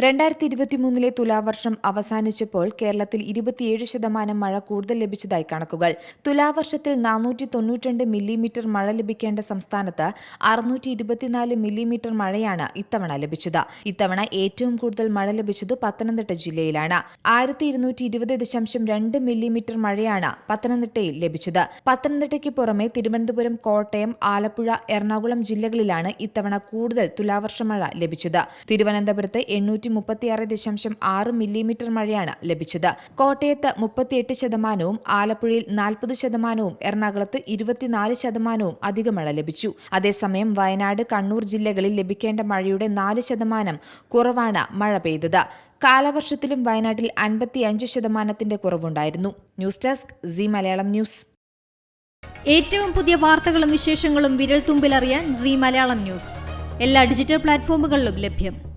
രണ്ടായിരത്തി ഇരുപത്തിമൂന്നിലെ തുലാവർഷം അവസാനിച്ചപ്പോൾ കേരളത്തിൽ ഇരുപത്തിയേഴ് ശതമാനം മഴ കൂടുതൽ ലഭിച്ചതായി കണക്കുകൾ. തുലാവർഷത്തിൽ നാനൂറ്റി തൊണ്ണൂറ്റിരണ്ട് മില്ലിമീറ്റർ മഴ ലഭിക്കേണ്ട സംസ്ഥാനത്ത് അറുന്നൂറ്റി ഇരുപത്തിനാല് മില്ലിമീറ്റർ മഴയാണ് ഇത്തവണ ലഭിച്ചത്. ഇത്തവണ ഏറ്റവും കൂടുതൽ മഴ ലഭിച്ചത് പത്തനംതിട്ട ജില്ലയിലാണ്. ആയിരത്തി ഇരുന്നൂറ്റി ഇരുപത് ദശാംശം രണ്ട് മില്ലിമീറ്റർ മഴയാണ് പത്തനംതിട്ടയിൽ ലഭിച്ചത്. പത്തനംതിട്ടയ്ക്ക് പുറമെ തിരുവനന്തപുരം കോട്ടയം ആലപ്പുഴ എറണാകുളം ജില്ലകളിലാണ് ഇത്തവണ കൂടുതൽ തുലാവർഷ മഴ ലഭിച്ചത്. തിരുവനന്തപുരത്ത് എണ്ണൂറ്റി മുപ്പത്തിയാറ് ദശാംശം ആറ് മില്ലിമീറ്റർ മഴയാണ് ലഭിച്ചത്. കോട്ടയത്ത് മുപ്പത്തിയെട്ട് ശതമാനവും ആലപ്പുഴയിൽ നാൽപ്പത് ശതമാനവും എറണാകുളത്ത് ഇരുപത്തിനാല് ശതമാനവും അധിക മഴ ലഭിച്ചു. അതേസമയം വയനാട് കണ്ണൂർ ജില്ലകളിൽ ലഭിക്കേണ്ട മഴയുടെ നാല് ശതമാനം കുറവാണ് മഴ പെയ്തത്. കാലവർഷത്തിലും വയനാട്ടിൽ അൻപത്തിയഞ്ച് ശതമാനത്തിന്റെ കുറവുണ്ടായിരുന്നു. News desk C Malayalam news. ഏറ്റവും പുതിയ വാർത്തകളും വിശേഷങ്ങളും വിരൽ തുമ്പിലറിയാൻ സി മലയാളം ന്യൂസ്. എല്ലാ ഡിജിറ്റൽ പ്ലാറ്റ്ഫോമുകളിലും ലഭ്യം.